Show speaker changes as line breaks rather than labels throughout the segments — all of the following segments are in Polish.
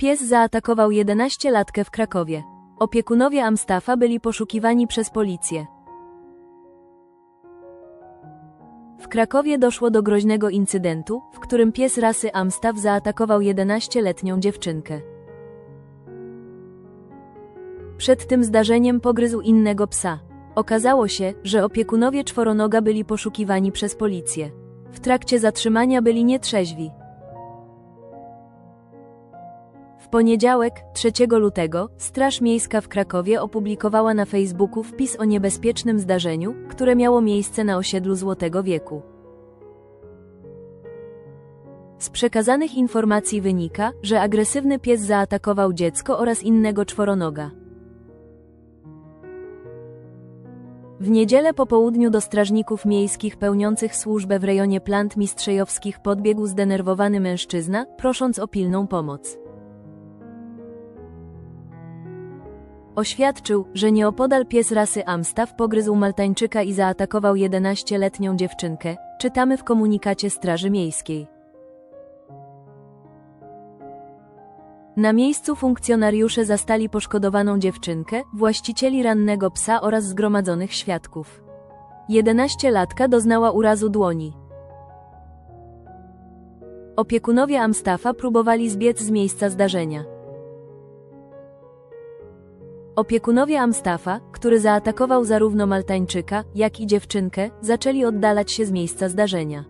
Pies zaatakował 11-latkę w Krakowie. Opiekunowie Amstafa byli poszukiwani przez policję. W Krakowie doszło do groźnego incydentu, w którym pies rasy Amstaff zaatakował 11-letnią dziewczynkę. Przed tym zdarzeniem pogryzł innego psa. Okazało się, że opiekunowie czworonoga byli poszukiwani przez policję. W trakcie zatrzymania byli nietrzeźwi. W poniedziałek, 3 lutego, Straż Miejska w Krakowie opublikowała na Facebooku wpis o niebezpiecznym zdarzeniu, które miało miejsce na osiedlu Złotego Wieku. Z przekazanych informacji wynika, że agresywny pies zaatakował dziecko oraz innego czworonoga. W niedzielę po południu do strażników miejskich pełniących służbę w rejonie plant mistrzejowskich podbiegł zdenerwowany mężczyzna, prosząc o pilną pomoc. Oświadczył, że nieopodal pies rasy Amstaff pogryzł Maltańczyka i zaatakował 11-letnią dziewczynkę, czytamy w komunikacie Straży Miejskiej. Na miejscu funkcjonariusze zastali poszkodowaną dziewczynkę, właścicieli rannego psa oraz zgromadzonych świadków. 11-latka doznała urazu dłoni. Opiekunowie Amstafa próbowali zbiec z miejsca zdarzenia. Opiekunowie Amstafa, który zaatakował zarówno Maltańczyka, jak i dziewczynkę, zaczęli oddalać się z miejsca zdarzenia.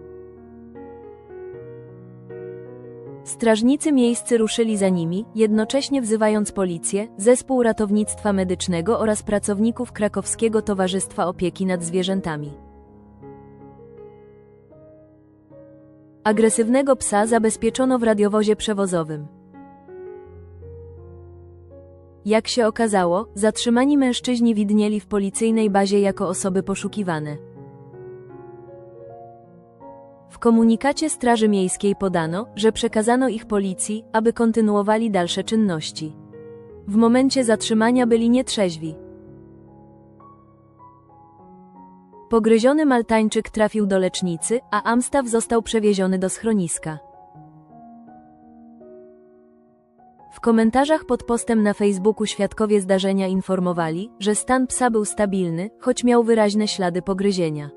Strażnicy miejscy ruszyli za nimi, jednocześnie wzywając policję, zespół ratownictwa medycznego oraz pracowników Krakowskiego Towarzystwa Opieki nad Zwierzętami. Agresywnego psa zabezpieczono w radiowozie przewozowym. Jak się okazało, zatrzymani mężczyźni widnieli w policyjnej bazie jako osoby poszukiwane. W komunikacie Straży Miejskiej podano, że przekazano ich policji, aby kontynuowali dalsze czynności. W momencie zatrzymania byli nietrzeźwi. Pogryziony Maltańczyk trafił do lecznicy, a Amstaff został przewieziony do schroniska. W komentarzach pod postem na Facebooku świadkowie zdarzenia informowali, że stan psa był stabilny, choć miał wyraźne ślady pogryzienia.